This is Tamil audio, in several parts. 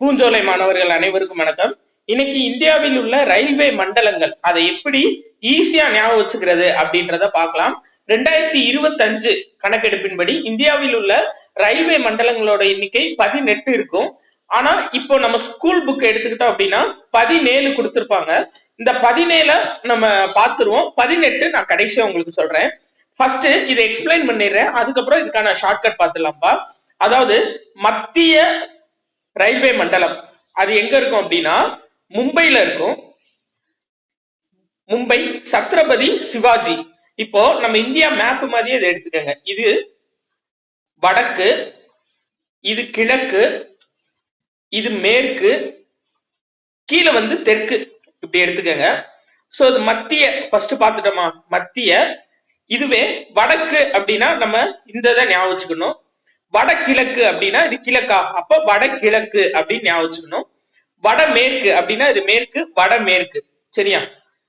பூஞ்சோலை மாணவர்கள் அனைவருக்கும் வணக்கம். இன்னைக்கு இந்தியாவில் உள்ள ரயில்வே மண்டலங்கள் அதை எப்படி ஈஸியா ஞாபகம் வச்சுக்கிறது அப்படின்றத பார்க்கலாம். ரெண்டாயிரத்தி இருபத்தஞ்சு கணக்கெடுப்பின்படி இந்தியாவில் உள்ள ரயில்வே மண்டலங்களோட எண்ணிக்கை பதினெட்டு இருக்கும். ஆனா இப்போ நம்ம ஸ்கூல் புக் எடுத்துக்கிட்டோம் அப்படின்னா பதினேழு கொடுத்திருப்பாங்க. இந்த பதினேழ நம்ம பார்த்துருவோம். பதினெட்டு நான் கடைசியா உங்களுக்கு சொல்றேன். ஃபர்ஸ்ட் இதை எக்ஸ்பிளைன் பண்ணிடுறேன். அதுக்கப்புறம் இதுக்கான ஷார்ட்கட் பார்த்துடலாம்ப்பா அதாவது மத்திய ரயில்வே மண்டலம். அது எங்க இருக்கும் அப்படின்னா மும்பைல இருக்கும். மும்பை சத்ரபதி சிவாஜி. இப்போ நம்ம இந்தியா மேப் மாதிரியே இதை எடுத்துக்கோங்க. இது வடக்கு இது கிழக்கு இது மேற்கு கீழே வந்து தெற்கு. இப்படி எடுத்துக்கோங்க. சோ இது மத்திய ஃபர்ஸ்ட் பார்த்துட்டோமா? மத்திய. இதுவே வடக்கு அப்படின்னா நம்ம இந்த இதை ஞாபகம் வச்சுக்கணும். வடகிழக்கு அப்படின்னா இது கிழக்கா? அப்ப வடகிழக்கு அப்படின்னு ஞாபகம் வச்சுக்கணும். வடமேற்கு அப்படின்னா இது மேற்கு வடமேற்கு. சரியா?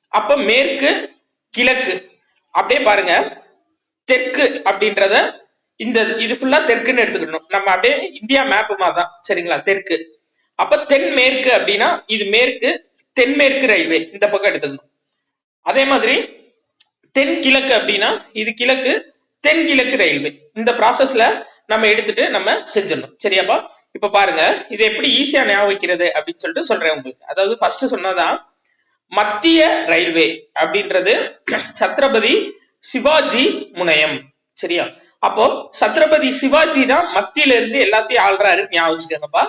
அப்ப மேற்கு கிழக்கு. அப்படியே பாருங்க. தெற்கு அப்படின்றத இந்த இது ஃபுல்லா தெற்குன்னு எடுத்துக்கணும். நம்ம அப்படியே இந்தியா மேப் தான் சரிங்களா? தெற்கு. அப்ப தென்மேற்கு அப்படின்னா இது மேற்கு தென்மேற்கு ரயில்வே. இந்த பக்கம் எடுத்துக்கணும். அதே மாதிரி தென் கிழக்கு அப்படின்னா இது கிழக்கு தென்கிழக்கு ரயில்வே. இந்த ப்ராசஸ்ல நம்ம எடுத்துட்டு நம்ம செஞ்சிடணும். சரியாப்பா? இப்ப பாருங்க இது எப்படி ஈஸியா ஞாபகம் வைக்கிறது அப்படின்னு சொல்லிட்டு சொல்றேன் உங்களுக்கு. அதாவது ஃபர்ஸ்ட் சொன்னதான் மத்திய ரயில்வே அப்படின்றது சத்ரபதி சிவாஜி முனையம். சரியா? அப்போ சத்ரபதி சிவாஜி தான் மத்தியில இருந்து எல்லாத்தையும் ஆள்றாரு ஞாபகம் வச்சுக்கோங்கப்பா.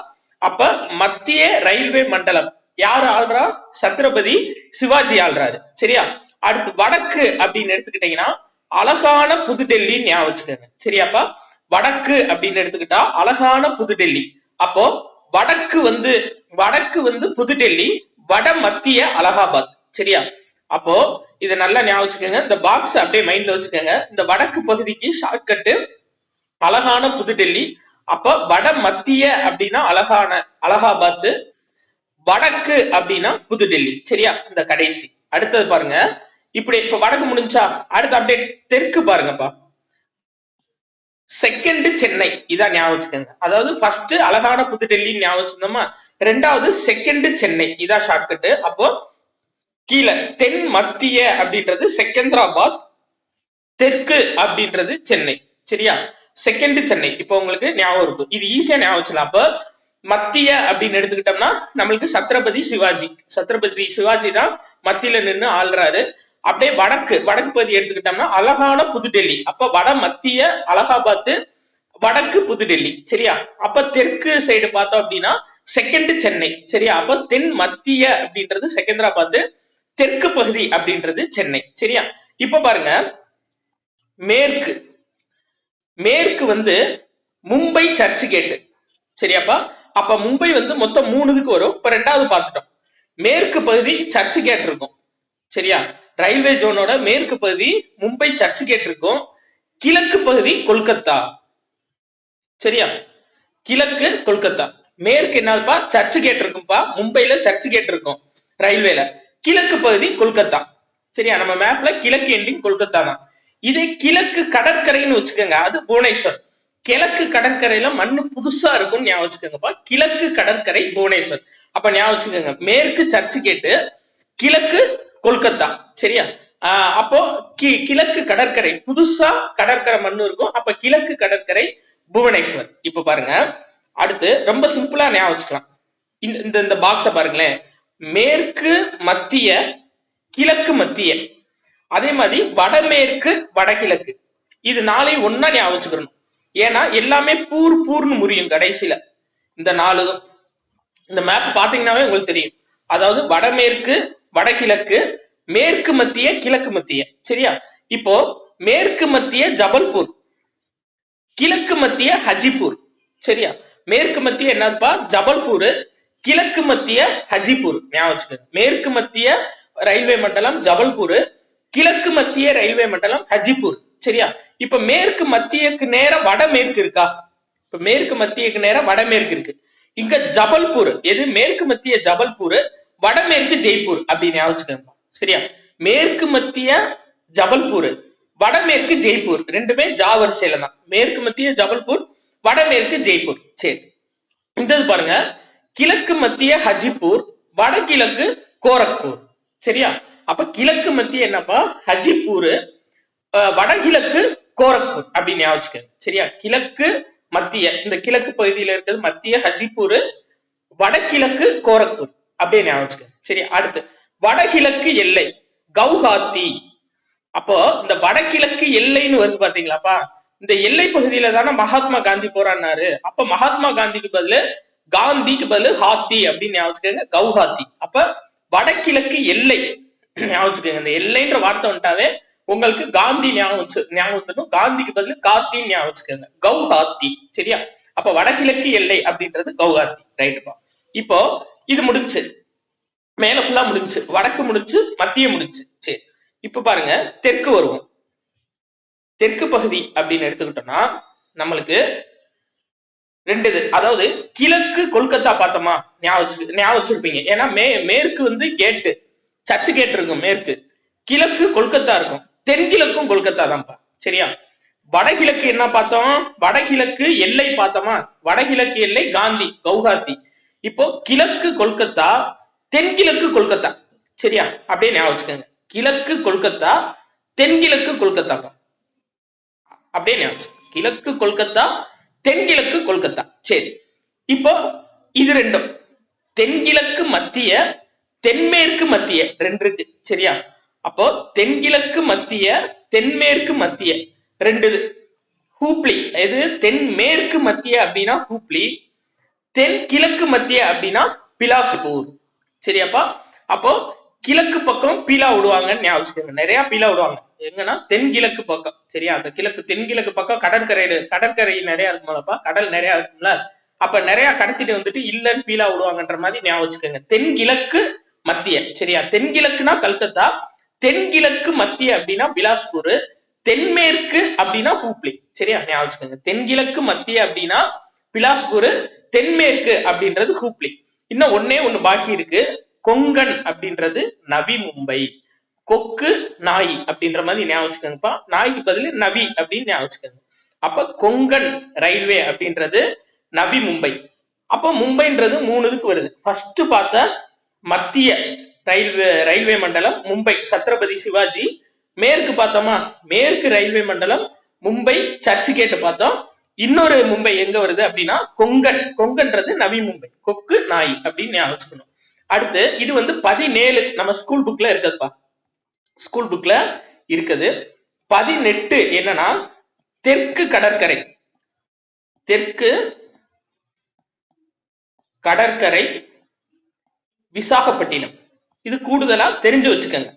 அப்ப மத்திய ரயில்வே மண்டலம் யார் ஆள்றா? சத்ரபதி சிவாஜி ஆள்றாரு. சரியா? அடுத்து வடக்கு அப்படின்னு எடுத்துக்கிட்டீங்கன்னா அழகான புதுடெல்லி ஞாபகம் வச்சுக்கோங்க. சரியாப்பா? வடக்கு அப்படின்னு எடுத்துக்கிட்டா அழகான புதுடெல்லி. அப்போ வடக்கு வந்து வடக்கு வந்து புதுடெல்லி வட மத்திய அலகாபாத். சரியா? அப்போ இதை நல்லா ஞாபகம் வச்சுக்கோங்க. இந்த பாக்ஸ் அப்படியே மைண்ட்ல வச்சுக்கோங்க. இந்த வடக்கு பகுதிக்கு ஷார்ட்கட்டு அழகான புதுடெல்லி. அப்ப வட மத்திய அப்படின்னா அழகான அலகாபாத். வடக்கு அப்படின்னா புதுடெல்லி. சரியா? இந்த கடைசி. அடுத்தது பாருங்க. இப்படி இப்ப வடக்கு முடிஞ்சா அடுத்து அப்படியே தெற்கு பாருங்கப்பா. செகண்ட் சென்னை இதான் ஞாபகம் வச்சுக்கோங்க. அதாவது ஃபர்ஸ்ட் அழகான புதுடெல்லி ஞாபகம் வச்சிருந்தோமா ரெண்டாவது செகண்ட் சென்னை இதான் ஷார்ட்கட்டு அப்போ கீழே தென் மத்திய அப்படின்றது செகந்திராபாத் தெற்கு அப்படின்றது சென்னை. சரியா? செகண்ட் சென்னை இப்போ உங்களுக்கு ஞாபகம் இருக்கும் இது ஈஸியா ஞாபகம் வச்சலாம் அப்போ மத்திய அப்படின்னு எடுத்துக்கிட்டோம்னா நம்மளுக்கு சத்ரபதி சிவாஜி. சத்ரபதி சிவாஜி தான் மத்தியில நின்று ஆள்றாரு. அப்படியே வடக்கு வடக்கு பகுதி எடுத்துக்கிட்டோம்னா அழகான புதுடெல்லி. அப்ப வட மத்திய அலகாபாத் வடக்கு புதுடெல்லி. சரியா? அப்ப தெற்கு சைடு பார்த்தோம் அப்படின்னா செகண்ட் சென்னை. சரியா? அப்ப தென் மத்திய அப்படின்றது செகந்திராபாத் தெற்கு பகுதி அப்படின்றது சென்னை. சரியா? இப்ப பாருங்க. மேற்கு. மேற்கு வந்து மும்பை சர்ச் கேட்டு சரியாப்பா? அப்ப மும்பை வந்து மொத்தம் மூணுதுக்கு வரும். இப்ப ரெண்டாவது பார்த்துட்டோம். மேற்கு பகுதி சர்ச் கேட் இருக்கும். சரியா? ரயில்வே ஜோனோட மேற்கு பகுதி மும்பை சர்ச் கேட் இருக்கும் கிழக்கு பகுதி கொல்கத்தா. சரியா? கிழக்கு கொல்கத்தா. மேற்கு என்னப்பா சர்ச் கேட் இருக்கும்பா மும்பைல சர்ச் கேட் இருக்கும் ரயில்வேல. கிழக்கு பகுதி கொல்கத்தா. சரியா? நம்ம மேப்ல கிழக்கு எண்டிங் கொல்கத்தா தான். இதே கிழக்கு கடற்கரைன்னு வச்சுக்கோங்க. அது புவனேஸ்வர். கிழக்கு கடற்கரையில மண்ணு புதுசா இருக்கும் ஞாபகம் வச்சுக்கோங்கப்பா. கிழக்கு கடற்கரை புவனேஸ்வர். அப்ப ஞாபகம் வச்சுக்கோங்க. மேற்கு சர்ச் கேட்டு கிழக்கு கொல்கத்தா. சரியா? ஆஹ் அப்போ கி கிழக்கு கடற்கரை. புதுசா கடற்கரை மண்ணு இருக்கும். அப்ப கிழக்கு கடற்கரை புவனேஸ்வர். இப்ப பாருங்க. அடுத்து ரொம்ப சிம்பிளா ஞாபகம் வச்சுக்கலாம். இந்த இந்த இந்த பாக்ஸ பாருங்களேன். மேற்கு மத்திய கிழக்கு மத்திய. அதே மாதிரி வடமேற்கு வடகிழக்கு. இது நாளை ஒன்னா ஞாபகம் வச்சுக்கணும். ஏன்னா எல்லாமே பூர் பூர்னு முறியும் கடைசியில. இந்த நாலு இந்த மேப் பாத்தீங்கன்னாவே உங்களுக்கு தெரியும். அதாவது வடமேற்கு வடகிழக்கு மேற்கு மத்திய கிழக்கு மத்திய. சரியா? இப்போ மேற்கு மத்திய ஜபல்பூர் கிழக்கு மத்திய ஹஜிபூர். சரியா? மேற்கு மத்திய என்னப்பா? ஜபல்பூர் கிழக்கு மத்திய ஹஜிபூர். ஞாபகம் மேற்கு மத்திய ரயில்வே மண்டலம் ஜபல்பூர் கிழக்கு மத்திய ரயில்வே மண்டலம் ஹஜிபூர். சரியா? இப்ப மேற்கு மத்தியக்கு நேரம் வடமேற்கு இருக்கா? இப்ப மேற்கு மத்தியக்கு நேரம் வடமேற்கு இருக்கு. இங்க ஜபல்பூர். எது? மேற்கு மத்திய ஜபல்பூர் வடமேற்கு ஜெய்ப்பூர் அப்படின்னு ஞாபகம் சரியா? மேற்கு மத்திய ஜபல்பூர் வடமேற்கு ஜெய்ப்பூர். ரெண்டுமே ஜா வரிசையில தான். மேற்கு மத்திய ஜபல்பூர் வடமேற்கு ஜெய்ப்பூர். சரி. இந்த பாருங்க. கிழக்கு மத்திய ஹஜிப்பூர் வடகிழக்கு கோரக்பூர். சரியா? அப்ப கிழக்கு மத்திய என்னப்பா? ஹஜிப்பூர் அஹ், வடகிழக்கு கோரக்பூர் அப்படின்னு ஞாபகம் சரியா? கிழக்கு மத்திய இந்த கிழக்கு பகுதியில இருக்கிறது மத்திய ஹஜிப்பூர் வடகிழக்கு கோரக்பூர். அப்படியே ஞாபகம் சரி அடுத்து. வடகிழக்கு எல்லை கவுஹாத்தி. அப்போ இந்த வடகிழக்கு எல்லைன்னு வருது பாத்தீங்களாப்பா இந்த எல்லை பகுதியில தானே மகாத்மா காந்தி போராடினாரு. அப்ப மகாத்மா காந்திக்கு பதிலு காந்திக்கு பதிலு ஹாத்தி அப்படின்னு ஞாபகம் கவுஹாத்தி. அப்ப வடகிழக்கு எல்லை ஞாபகம் இந்த எல்லைன்ற வார்த்தை வந்துட்டாவே உங்களுக்கு காந்தி ஞாபகம் வச்சு ஞாபகம் காந்திக்கு பதிலு காத்தின்னு ஞாபகம் வச்சுக்கோங்க. கவுஹாத்தி. சரியா? அப்ப வடகிழக்கு எல்லை அப்படின்றது கவுஹாத்தி. ரைட்டுப்பா. இப்போ இது முடிஞ்சு. மேல ஃபுல்லா முடிஞ்சு. வடக்கு முடிஞ்சு மத்திய முடிஞ்சு. சரி. இப்ப பாருங்க தெற்கு வருவோம். தெற்கு பகுதி அப்படின்னு எடுத்துக்கிட்டோம்னா நம்மளுக்கு ரெண்டு இது. அதாவது கிழக்கு கொல்கத்தா பார்த்தோமா? ஞாபகம் ஞாபகம் வச்சிருப்பீங்க. ஏன்னா மே மேற்கு வந்து கேட்டு சர்ச்சு கேட் இருக்கும் மேற்கு. கிழக்கு கொல்கத்தா இருக்கும். தென்கிழக்கும் கொல்கத்தா தான்ப்பா சரியா? வடகிழக்கு என்ன பார்த்தோம்? வடகிழக்கு எல்லை பார்த்தோமா? வடகிழக்கு எல்லை காந்தி கவுகாத்தி இப்போ கிழக்கு கொல்கத்தா தென்கிழக்கு கொல்கத்தா. சரியா? அப்படியே ஞாபகம் வச்சுக்கோங்க. கிழக்கு கொல்கத்தா தென்கிழக்கு கொல்கத்தா. அப்படியே ஞாபகம் கிழக்கு கொல்கத்தா தென்கிழக்கு கொல்கத்தா. சரி. இப்போ இது ரெண்டும். தென்கிழக்கு மத்திய தென்மேற்கு மத்திய. ரெண்டு இருக்கு. சரியா? அப்போ தென்கிழக்கு மத்திய தென்மேற்கு மத்திய. ரெண்டு ஹூப்ளி. எது? தென்மேற்கு மத்திய அப்படின்னா ஹூப்ளி. தென் கிழக்கு மத்திய அப்படின்னா பிலாஸ்பூர் சரியாப்பா? அப்போ கிழக்கு பக்கம் பீலா விடுவாங்கன்னு ஞாபகம் வச்சுக்கோங்க. நிறைய பீலா விடுவாங்க. எங்கன்னா தென்கிழக்கு பக்கம். சரியா? அந்த கிழக்கு தென்கிழக்கு பக்கம் கடற்கரை கடற்கரை நிறைய இருக்குமாலப்பா. கடல் நிறைய இருக்கும்ல. அப்ப நிறைய கடத்திட்டு வந்துட்டு இல்லன்னு பீலா விடுவாங்கன்ற மாதிரி ஞாபகம் வச்சுக்கோங்க. தென்கிழக்கு மத்திய. சரியா? தென்கிழக்குனா கல்கத்தா. தென்கிழக்கு மத்திய அப்படின்னா பிலாஸ்பூர் தென்மேற்கு அப்படின்னா ஹூப்ளி. சரியா? ஞாபகம் வச்சுக்கோங்க. தென்கிழக்கு மத்திய அப்படின்னா பிலாஸ்பூர் தென்மேற்கு அப்படின்றது ஹூப்ளி. இன்னும் ஒன்னே ஒண்ணு பாக்கி இருக்கு. கொங்கன் அப்படின்றது நவி மும்பை. கொக்கு நாய் அப்படின்ற மாதிரி ஞாபகம் வச்சுக்கோங்கப்பா. நாய்க்கு பதில் நவி அப்படின்னு ஞாபகம் வச்சுக்கோங்க. அப்ப கொங்கன் ரயில்வே அப்படின்றது நவி மும்பை. அப்ப மும்பைன்றது மூணு இதுக்கு வருது. ஃபர்ஸ்ட் பார்த்த மத்திய ரயில்வே ரயில்வே மண்டலம் மும்பை சத்ரபதி சிவாஜி. மேற்கு பார்த்தோமா? மேற்கு ரயில்வே மண்டலம் மும்பை சர்ச் கேட்டு பார்த்தோம். இன்னொரு மும்பை எங்க வருது அப்படின்னா கொங்கன். கொங்கன்றது நவி மும்பை. கொக்கு நாய் அப்படின்னு ஞாபகம் வச்சுக்கணும். அடுத்து இது வந்து பதினேழு நம்ம ஸ்கூல் புக்ல இருக்குதுப்பா. ஸ்கூல் புக்ல இருக்குது. பதினெட்டு என்னன்னா தெற்கு கடற்கரை. தெற்கு கடற்கரை விசாகப்பட்டினம். இது கூடுதலா தெரிஞ்சு வச்சுக்கோங்க.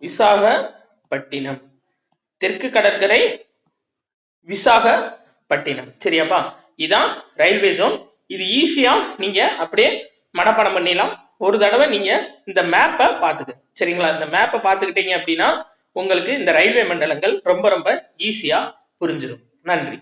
விசாகப்பட்டினம். தெற்கு கடற்கரை விசாக பட்டினம். சரியாப்பா? இதான் ரயில்வே ஜோன் இது ஈஸியா நீங்க அப்படியே மனப்பாடம் பண்ணிடலாம். ஒரு தடவை நீங்க இந்த மேப்பை பாத்துக்க சரிங்களா? இந்த மேப்பை பாத்துக்கிட்டீங்க அப்படின்னா உங்களுக்கு இந்த ரயில்வே மண்டலங்கள் ரொம்ப ரொம்ப ஈஸியா புரிஞ்சிடும் நன்றி.